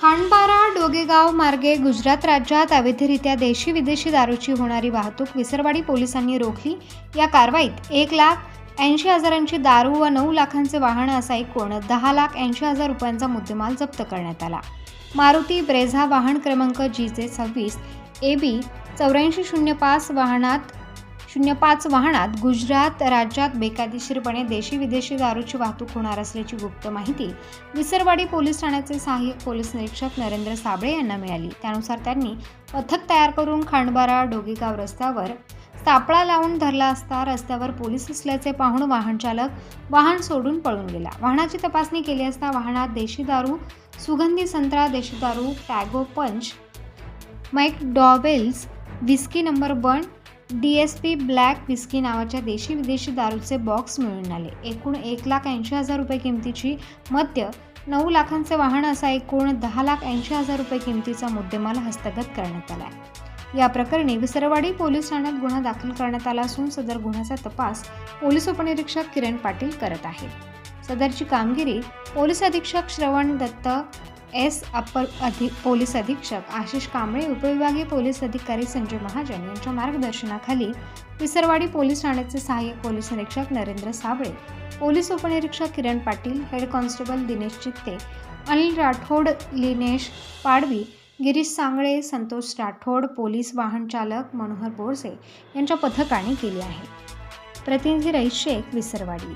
खांडबारा डोगेगाव मार्गे गुजरात राज्यात अवैधरित्या देशी विदेशी दारूची होणारी वाहतूक विसरवाडी पोलिसांनी रोखली. या कारवाईत एक लाख ऐंशी हजारांची दारू व नऊ लाखांचे वाहन असा एकूण दहा लाख ऐंशी हजार रुपयांचा मुद्देमाल जप्त करण्यात आला. मारुती ब्रेझा वाहन क्रमांक जी जे सव्वीस ए बी चौऱ्याऐंशी शून्य पाच वाहनात शून्य पाच वाहनात गुजरात राज्यात बेकायदेशीरपणे देशी विदेशी दारूची वाहतूक होणार असल्याची गुप्त माहिती विसरवाडी पोलीस ठाण्याचे सहाय्यक पोलीस निरीक्षक नरेंद्र साबळे यांना मिळाली. त्यानुसार त्यांनी पथक तयार करून खांडबारा डोगेगाव रस्त्यावर सापळा लावून धरला असता रस्त्यावर पोलीस असल्याचे पाहून वाहनचालक वाहन सोडून पळून गेला. वाहनाची तपासणी केली असता वाहनात देशी दारू सुगंधी संत्रा देशी दारू Tango punch McDowell's whisky number one D S P black whisky नावाच्या देशी विदेशी दारूचे बॉक्स मिळून आले. एकूण एक लाख ऐंशी हजार रुपये किमतीची मद्य नऊ लाखांचे वाहन असा एकूण दहा लाख ऐंशी हजार रुपये किमतीचा मुद्देमाल हस्तगत करण्यात आला आहे या प्रकरणी विसरवाडी पोलीस ठाण्यात गुन्हा दाखल करण्यात आला असून सदर गुन्ह्याचा तपास पोलीस उपनिरीक्षक किरण पाटील करत आहेत सदरची कामगिरी पोलीस अधीक्षक श्रवण दत्त एस अप्पर अधिक पोलीस अधीक्षक आशिष कांबळे उपविभागीय पोलीस अधिकारी संजय महाजन यांच्या मार्गदर्शनाखाली विसरवाडी पोलीस ठाण्याचे सहाय्यक पोलीस निरीक्षक नरेंद्र साबळे पोलीस उपनिरीक्षक Kiran Patil head constable Dinesh Chitte Anil Rathod Linesh Padvi Girish Sangle Santosh Rathod police वाहन चालक मनोहर बोरसे यांच्या पथकाने केली आहे. प्रतिनिधी रईस शेख विसरवाडी.